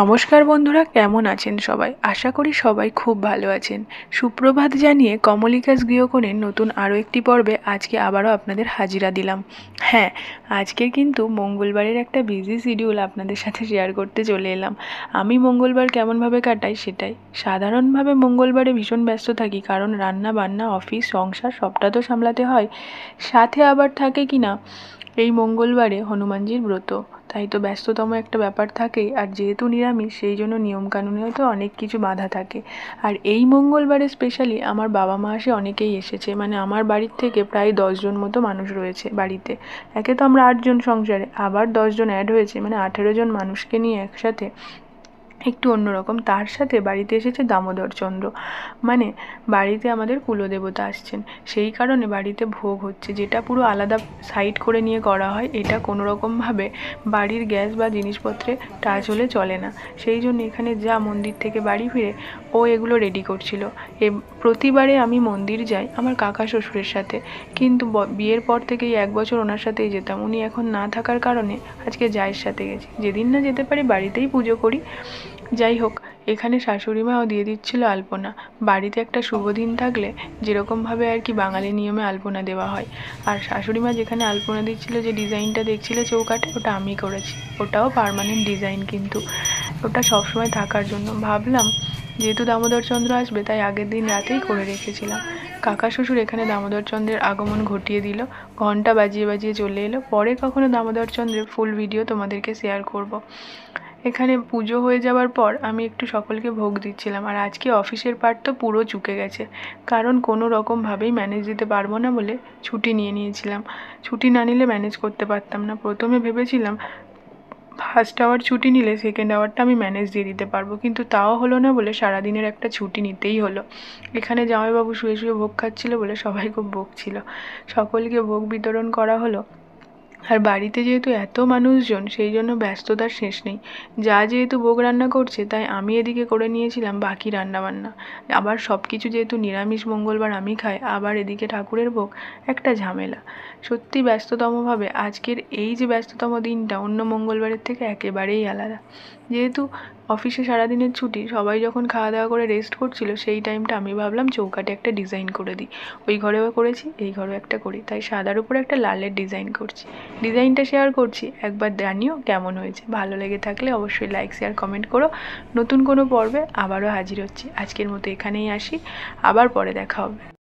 নমস্কার বন্ধুরা, কেমন আছেন সবাই? আশা করি সবাই খুব ভালো আছেন। সুপ্রভাত জানিয়ে কমলিকাস গৃহকোণের নতুন আরও একটি পর্বে আজকে আবারও আপনাদের হাজিরা দিলাম। হ্যাঁ আজকে কিন্তু মঙ্গলবারের একটা বিজি শিডিউল আপনাদের সাথে শেয়ার করতে চলে এলাম। আমি মঙ্গলবার কেমনভাবে কাটাই সেটাই। সাধারণভাবে মঙ্গলবারে ভীষণ ব্যস্ত থাকি, কারণ রান্না, বান্না অফিস সংসার সবটা তো সামলাতে হয়। সাথে আবার থাকে কি না, এই মঙ্গলবারে হনুমানজির ব্রত। তাই তো ব্যস্ততম একটা ব্যাপার থাকেই আর যেহেতু নিরামিষ, সেই জন্য নিয়মকানুনেও তো অনেক কিছু বাধা থাকে। আর এই মঙ্গলবারে স্পেশালি আমার বাবা মা আসে অনেকেই এসেছে। মানে আমার বাড়ির থেকে প্রায় দশজন মতো মানুষ রয়েছে বাড়িতে। একে তো আমরা আটজন সংসারে, আবার দশজন অ্যাড হয়েছে। মানে আঠেরো জন মানুষকে নিয়ে একসাথে একটু অন্যরকম। তার সাথে বাড়িতে এসেছে দামোদর চন্দ্র। মানে বাড়িতে আমাদের কুলদেবতা আসছেন। সেই কারণে বাড়িতে ভোগ হচ্ছে। যেটা পুরো আলাদা সাইড করে নিয়ে করা হয়, এটা কোনো রকমভাবে বাড়ির গ্যাস বা জিনিসপত্রে টাচ হলে চলে না। সেই জন্য এখানে যা মন্দির থেকে বাড়ি ফিরে, ও এগুলো রেডি করছিল। এ প্রতিবারে আমি মন্দির যাই আমার কাকা শ্বশুরের সাথে। কিন্তু বিয়ের পর থেকেই এক বছর ওনার সাথেই যেতাম। উনি এখন না থাকার কারণে আজকে জায়ের সাথে গেছি। যেদিন না যেতে পারি বাড়িতেই পুজো করি। যাই হোক, এখানে শাশুড়ি মাও দিয়ে দিচ্ছিল আলপনা। বাড়িতে একটা শুভ দিন থাকলে যেরকমভাবে আর কি বাঙালি নিয়মে আলপনা দেওয়া হয়। আর শাশুড়ি মা যেখানে আলপনা দিচ্ছিল, যে ডিজাইনটা দেখছিল চৌকাটে ওটা আমি করেছি। ওটাও পারমানেন্ট ডিজাইন কিন্তু। ওটা সবসময় থাকার জন্য। ভাবলাম, যেহেতু দামোদর চন্দ্র আসবে, তাই আগের দিন রাতেই করে রেখেছিলাম। কাকা শ্বশুর এখানে দামোদর চন্দ্রের আগমন ঘটিয়ে দিল। ঘণ্টা বাজিয়ে বাজিয়ে চলে এলো। পরে কখনো দামোদর চন্দ্রের ফুল ভিডিও তোমাদেরকে শেয়ার করব। এখানে পুজো হয়ে যাওয়ার পর আমি একটু সকলকে ভোগ দিচ্ছিলাম। আর আজকে অফিসের পার্ট তো পুরো চুকে গেছে। কারণ কোনো রকমভাবেই ম্যানেজ দিতে পারব না বলে ছুটি নিয়ে নিয়েছিলাম। ছুটি না নিলে ম্যানেজ করতে পারতাম না। প্রথমে ভেবেছিলাম ফার্স্ট আওয়ার ছুটি নিলে সেকেন্ড আওয়ারটা আমি ম্যানেজ দিয়ে দিতে পারব। কিন্তু তাও হলো না বলে সারাদিনের একটা ছুটি নিতেই হলো। এখানে জামাইবাবু শুয়ে শুয়ে ভোগ খাচ্ছিলো বলে সবাই খুব ভোগ ছিল সকলকে ভোগ বিতরণ করা হলো। আর বাড়িতে যেহেতু এত মানুষজন, সেই জন্য ব্যস্ততার শেষ নেই। যা যেহেতু ভোগ রান্না করছে, তাই আমি এদিকে করে নিয়েছিলাম বাকি রান্নাবান্না। আবার সব কিছু যেহেতু নিরামিষ, মঙ্গলবার আমি খাই, আবার এদিকে ঠাকুরের ভোগ, একটা ঝামেলা। সত্যি ব্যস্ততমভাবে আজকের এই যে ব্যস্ততম দিনটা অন্য মঙ্গলবারের থেকে একেবারেই আলাদা। যেহেতু অফিসে সারাদিনের ছুটি, সবাই যখন খাওয়া দাওয়া করে রেস্ট করছিল, সেই টাইমটা আমি ভাবলাম চৌকাটে একটা ডিজাইন করে দিই। ওই ঘরেও করেছি, এই ঘরেও একটা করি। তাই সাদার উপরে একটা লালের ডিজাইন করছি। ডিজাইনটা শেয়ার করছি। একবার জানিও কেমন হয়েছে। ভালো লেগে থাকলে অবশ্যই লাইক শেয়ার কমেন্ট করো। নতুন কোনো পর্বে আবারও হাজির হচ্ছি। আজকের মতো এখানেই আসি। আবার পরে দেখা হবে।